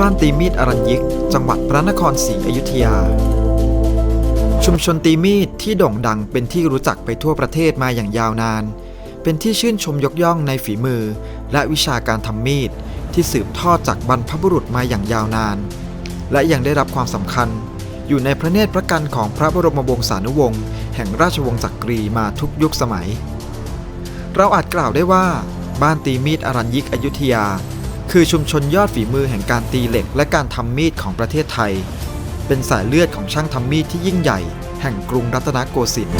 บ้านตีมีดอรัญยิก จังหวัดพระนครศรีอยุธยา ชุมชนตีมีดที่โด่งดังเป็นที่รู้จักไปทั่วประเทศมาอย่างยาวนาน เป็นที่ชื่นชมยกย่องในฝีมือ และวิชาการทำมีดที่สืบทอดจากบรรพบุรุษมาอย่างยาวนาน และยังได้รับความสำคัญ อยู่ในพระเนตรพระกันของพระบรมวงศานุวงศ์แห่งราชวงศ์จักรีมาทุกยุคสมัย เราอาจกล่าวได้ว่า บ้านตีมีดอรัญยิกอยุธยา คือชุมชนยอดฝีมือแห่งการตีเหล็ก และการทำมีดของประเทศไทย เป็นสายเลือดของช่างทำมีดที่ยิ่งใหญ่ แห่งกรุงรัตนโกสินทร์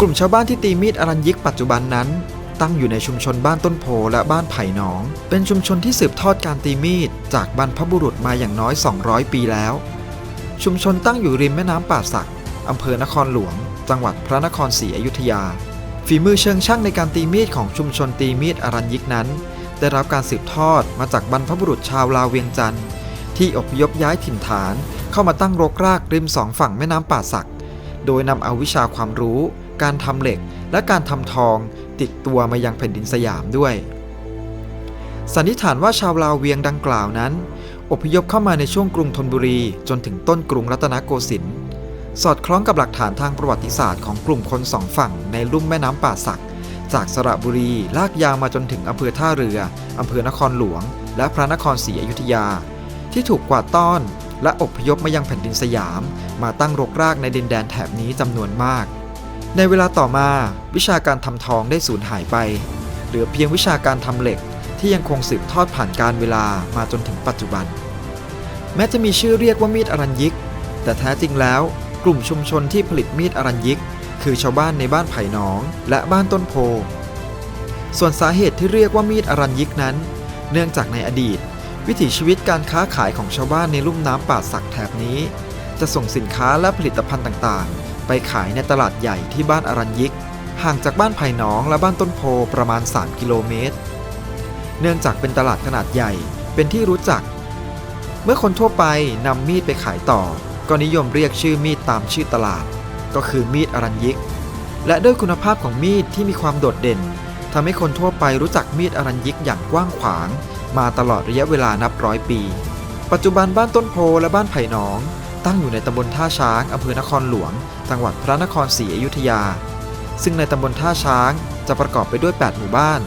กลุ่มชาวบ้านที่ตีมีดอรัญยิกปัจจุบันนั้น ตั้งอยู่ในชุมชนบ้านต้นโพและบ้านไผ่หนอง เป็นชุมชนที่สืบทอดการตีมีด จากบรรพบุรุษมาอย่างน้อย 200 ปีแล้ว ชุมชนตั้งอยู่ริมแม่น้ำป่าสักอำเภอนครหลวง จังหวัดพระนครศรีอยุธยา ฝีมือเชิงช่างในการตีมีดของชุมชนตีมีดอรัญยิกนั้น ได้รับการสืบทอดมาจากบรรพบุรุษชาวลาวเวียงจันทร์ที่อพยพย้ายถิ่นฐานเข้ามาตั้งรกรากริมสองฝั่งแม่น้ำป่าสัก โดยนำเอาวิชาความรู้ การทำเหล็ก และการทำทองติดตัวมายังแผ่นดินสยามด้วย สันนิษฐานว่าชาวลาวเวียงดังกล่าวนั้น อพยพเข้ามาในช่วงกรุงธนบุรีจนถึงต้นกรุงรัตนโกสินทร์ สอดคล้องกับหลักฐานทางประวัติศาสตร์ของกลุ่มคนสองฝั่งในลุ่มแม่น้ำป่าสัก จากสระบุรีลากยาวมาจนถึงอำเภอท่าเรืออำเภอนครหลวง และพระนครศรีอยุธยา ที่ถูกกวาดต้อน และอพยพมายังแผ่นดินสยาม มาตั้งรกรากในดินแดนแถบนี้จำนวนมาก ในเวลาต่อมาวิชาการทำทองได้สูญหายไป เหลือเพียงวิชาการทำเหล็กที่ยังคงสืบทอดผ่านการเวลามาจนถึงปัจจุบัน แม้จะมีชื่อเรียกว่ามีดอรัญยิก แต่แท้จริงแล้ว กลุ่มชุมชนที่ผลิตมีดอรัญยิก คือชาวบ้านในบ้านไผ่หนอง และบ้านต้นโพ ส่วนสาเหตุที่เรียกว่ามีดอรัญยิกนั้น เนื่องจากในอดีต วิถีชีวิตการค้าขายของชาวบ้านในลุ่มน้ำป่าสักแถบนี้ จะส่งสินค้าและผลิตภัณฑ์ต่างๆ ไปขายในตลาดใหญ่ที่บ้านอรัญยิก ห่างจากบ้านไผ่หนองและบ้านต้นโพประมาณ 3 กิโลเมตร เนื่องจากเป็นตลาดขนาดใหญ่เป็นที่รู้จัก เมื่อคนทั่วไปนำมีดไปขายต่อ ก็นิยมเรียกชื่อมีดตามชื่อตลาด ก็คือมีดอรัญยิก และด้วยคุณภาพของมีดที่มีความโดดเด่นทำให้คนทั่วไปรู้จักมีดอรัญยิกอย่างกว้างขวาง มาตลอดระยะเวลานับร้อยปี ปัจจุบันบ้านต้นโพและบ้านไผ่หนอง ตั้งอยู่ในตำบลท่าช้างอำเภอนครหลวง จังหวัดพระนครศรีอยุธยา ซึ่งในตำบลท่าช้างจะประกอบไปด้วย 8 หมู่บ้าน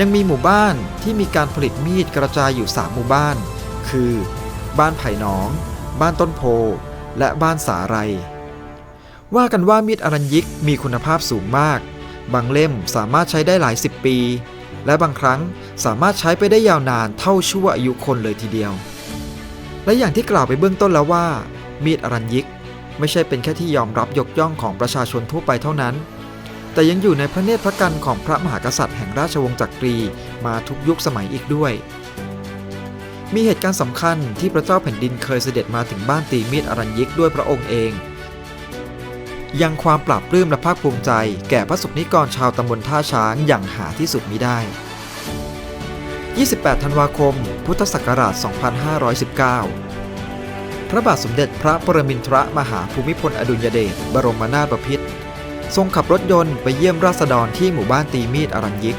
ยังมีหมู่บ้านที่มีการผลิตมีดกระจายอยู่ 3 หมู่บ้าน คือ บ้านไผ่หนอง บ้านต้นโพ และบ้านสาไร ว่ากันว่ามีดอรัญยิกมีคุณภาพสูงมาก บางเล่มสามารถใช้ได้หลายสิบปี และบางครั้งสามารถใช้ไปได้ยาวนานเท่าชั่วอายุคนเลยทีเดียว และอย่างที่กล่าวไปเบื้องต้นแล้วว่า มีดอรัญยิกไม่ใช่เป็นแค่ที่ยอมรับยกย่องของประชาชนทั่วไปเท่านั้น แต่ยังอยู่ในพระเนตรพระกันของพระมหากษัตริย์แห่งราชวงศ์จักรีมาทุกยุคสมัยอีกด้วย มีเหตุการณ์สำคัญที่พระเจ้าแผ่นดินเคยเสด็จมาถึงบ้านตีมีดอรัญยิกด้วยพระองค์เอง ยังความปราบปลื้มและภาคภูมิใจ แก่พระสุนิกรชาวตำบลท่าช้างอย่างหาที่สุดมิได้ 28 ธันวาคม พุทธศักราช 2519 พระบาทสมเด็จพระปรมินทรมหาภูมิพลอดุลยเดชบรมนาถบพิตรทรงขับรถยนต์ไปเยี่ยมราษฎรที่หมู่บ้านตีมีดอรัญยิก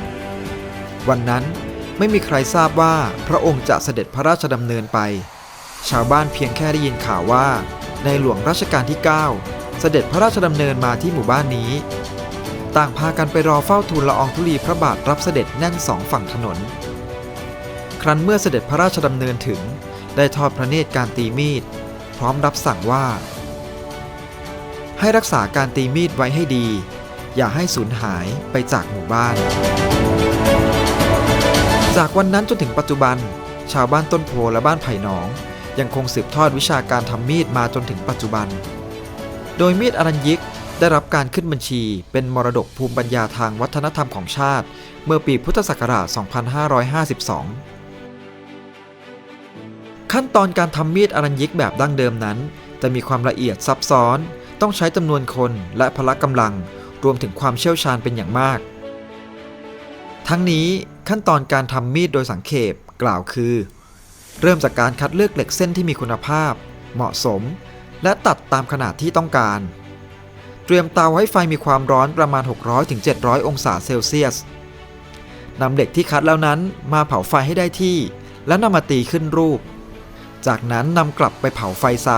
วันนั้น ไม่มีใครทราบว่าพระองค์จะเสด็จพระราชดำเนินไป ชาวบ้านเพียงแค่ได้ยินข่าวว่า ในหลวงรัชกาลที่ 9 เสด็จพระราชดำเนินมาที่หมู่บ้านนี้ ต่างพากันไปรอเฝ้าทูลละอองธุลีพระบาทรับเสด็จแน่นสองฝั่งถนน ครั้นเมื่อเสด็จพระราชดำเนินถึง ได้ทอดพระเนตรการตีมีด พร้อมรับสั่งว่า ให้รักษาการตีมีดไว้ให้ดี อย่าให้สูญหายไปจากหมู่บ้าน จากวันนั้นจนถึงปัจจุบัน ชาวบ้านต้นโพและบ้านไผ่หนอง ยังคงสืบทอดวิชาการทำมีดมาจนถึงปัจจุบัน โดยมีดอรัญยิกได้รับการขึ้นบัญชีเป็นมรดกภูมิปัญญาทางวัฒนธรรมของชาติ เมื่อปีพุทธศักราช 2552 ขั้นตอนการทำมีดอรัญยิกแบบดั้งเดิมนั้น จะมีความละเอียดซับซ้อน ต้องใช้จำนวนคนและพละกำลัง รวมถึงความเชี่ยวชาญเป็นอย่างมาก ทั้งนี้ขั้นตอนการทำมีดโดยสังเขปกล่าวคือ เริ่มจากการคัดเลือกเหล็กเส้นที่มีคุณภาพ เหมาะสม และตัดตามขนาดที่ต้องการ เตรียมเตาให้ไฟมีความร้อนประมาณ 600-700 องศาเซลเซียสนำเหล็กที่คัดแล้วนั้นมาเผาไฟให้ได้ที่ แล้วนำมาตีขึ้นรูป จากนั้นนำกลับไปเผาไฟซ้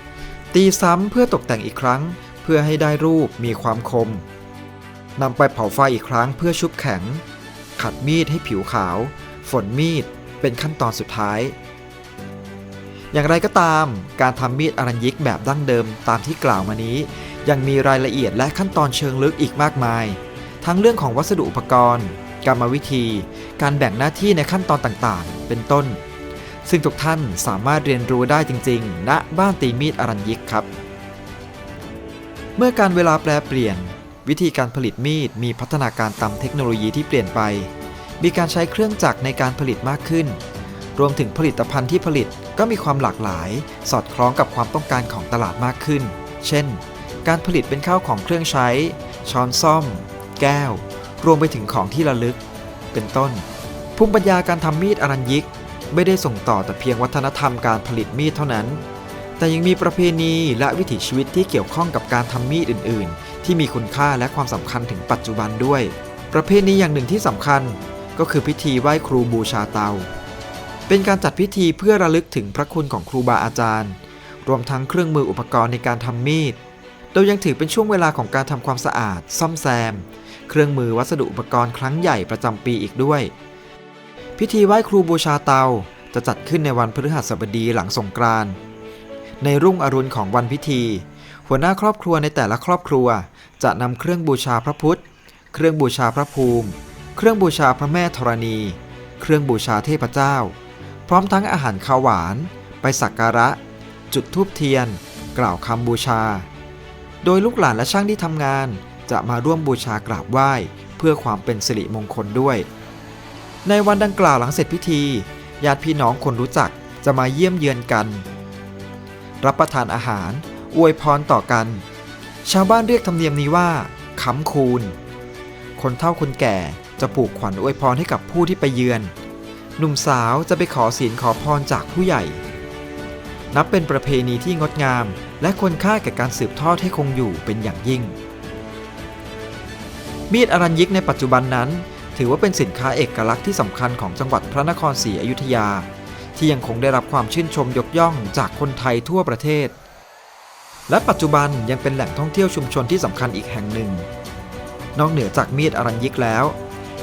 ำ ตีซ้ำเพื่อตกแต่งอีกครั้ง เพื่อให้ได้รูปมีความคมนำไปเผาไฟอีกครั้งเพื่อชุบแข็ง ขัดมีดให้ผิวขาว ฝนมีดเป็นขั้นตอนสุดท้าย อย่างไรก็ตาม การทำมีดอรัญยิกแบบดั้งเดิมตามที่กล่าวมานี้ ยังมีรายละเอียดและขั้นตอนเชิงลึกอีกมากมาย ทั้งเรื่องของวัสดุอุปกรณ์ กรรมวิธี การแบ่งหน้าที่ในขั้นตอนต่างๆ เป็นต้น ซึ่งทุกท่านสามารถเรียนรู้ได้จริงๆณบ้านตีมีดอรัญยิกครับ เมื่อการเวลาแปลเปลี่ยน วิธีการผลิตมีดมีพัฒนาการตามเทคโนโลยีที่เปลี่ยนไป มีการใช้เครื่องจักรในการผลิตมากขึ้น รวมถึงผลิตภัณฑ์ที่ผลิตก็มีความหลากหลาย สอดคล้องกับความต้องการของตลาดมากขึ้น เช่น การผลิตเป็นข้าวของเครื่องใช้ ช้อนซ่อม แก้ว รวมไปถึงของที่ระลึก เป็นต้น ภูมิปัญญาการทำมีดอรัญยิก ไม่ได้ส่งต่อแต่เพียงวัฒนธรรมการผลิตมีดเท่านั้น แต่ยังมีประเพณีและวิถีชีวิตที่เกี่ยวข้องกับการทำมีดอื่นๆ ที่มีคุณค่าและความสำคัญถึงปัจจุบันด้วย ประเพณีอย่างหนึ่งที่สำคัญก็คือพิธีไหว้ครูบูชาเตา เป็นการจัดพิธีเพื่อระลึกถึงพระคุณของครูบาอาจารย์ รวมทั้งเครื่องมืออุปกรณ์ในการทำมีด โดยยังถือเป็นช่วงเวลาของการทำความสะอาด ซ่อมแซม เครื่องมือวัสดุอุปกรณ์ครั้งใหญ่ประจำปีอีกด้วย พิธีไหว้ครูบูชาเตาจะจัดขึ้นในวันพฤหัสบดีหลังสงกรานต์ในรุ่งอรุณของวันพิธี หัวหน้าครอบครัวในแต่ละครอบครัว จะนำเครื่องบูชาพระพุทธ เครื่องบูชาพระภูมิ เครื่องบูชาพระแม่ธรณี เครื่องบูชาเทพเจ้า พร้อมทั้งอาหารข้าวหวาน ไปสักการะ จุดธูปเทียน กล่าวคำบูชา โดยลูกหลานและช่างที่ทำงานจะมาร่วมบูชากราบไหว้ เพื่อความเป็นสิริมงคลด้วย ในวันดังกล่าวหลังเสร็จพิธีญาติพี่น้องคนรู้จักจะมาเยี่ยมเยือนกัน รับประทานอาหารอวยพรต่อกัน ชาวบ้านเรียกธรรมเนียมนี้ว่าคำคูณ คนเฒ่าคนแก่จะปลูกขวัญอวยพรให้กับผู้ที่ไปเยือน หนุ่มสาวจะไปขอศีลขอพรจากผู้ใหญ่ นับเป็นประเพณีที่งดงาม และควรค่าแก่การสืบทอดให้คงอยู่เป็นอย่างยิ่ง มีดอรัญยิกในปัจจุบันนั้น ถือว่าเป็นสินค้าเอกลักษณ์ที่สำคัญของจังหวัดพระนครศรีอยุธยา ที่ยังคงได้รับความชื่นชมยกย่องจากคนไทยทั่วประเทศ และปัจจุบันยังเป็นแหล่งท่องเที่ยวชุมชนที่สำคัญอีกแห่งหนึ่ง นอกเหนือจากมีดอรัญยิกแล้ว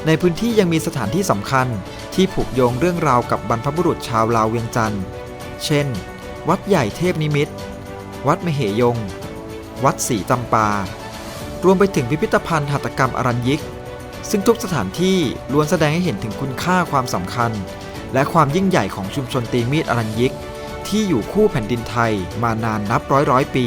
ในพื้นที่ยังมีสถานที่สำคัญที่ผูกโยงเรื่องราวกับบรรพบุรุษชาวลาวเวียงจันทร์ เช่น วัดใหญ่เทพนิมิตร วัดมเหยง วัดศรีจำปา รวมไปถึงพิพิธภัณฑ์หัตถกรรมอรัญยิก ซึ่งทุกสถานที่ล้วนแสดงให้เห็นถึงคุณค่าความสำคัญ และความยิ่งใหญ่ของชุมชนตีมีดอรัญยิก ที่อยู่คู่แผ่นดินไทยมานานนับร้อยร้อยปี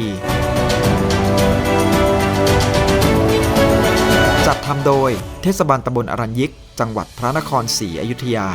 จัดทำโดยเทศบาลตำบลอรัญยิก จังหวัดพระนครศรีอยุธยา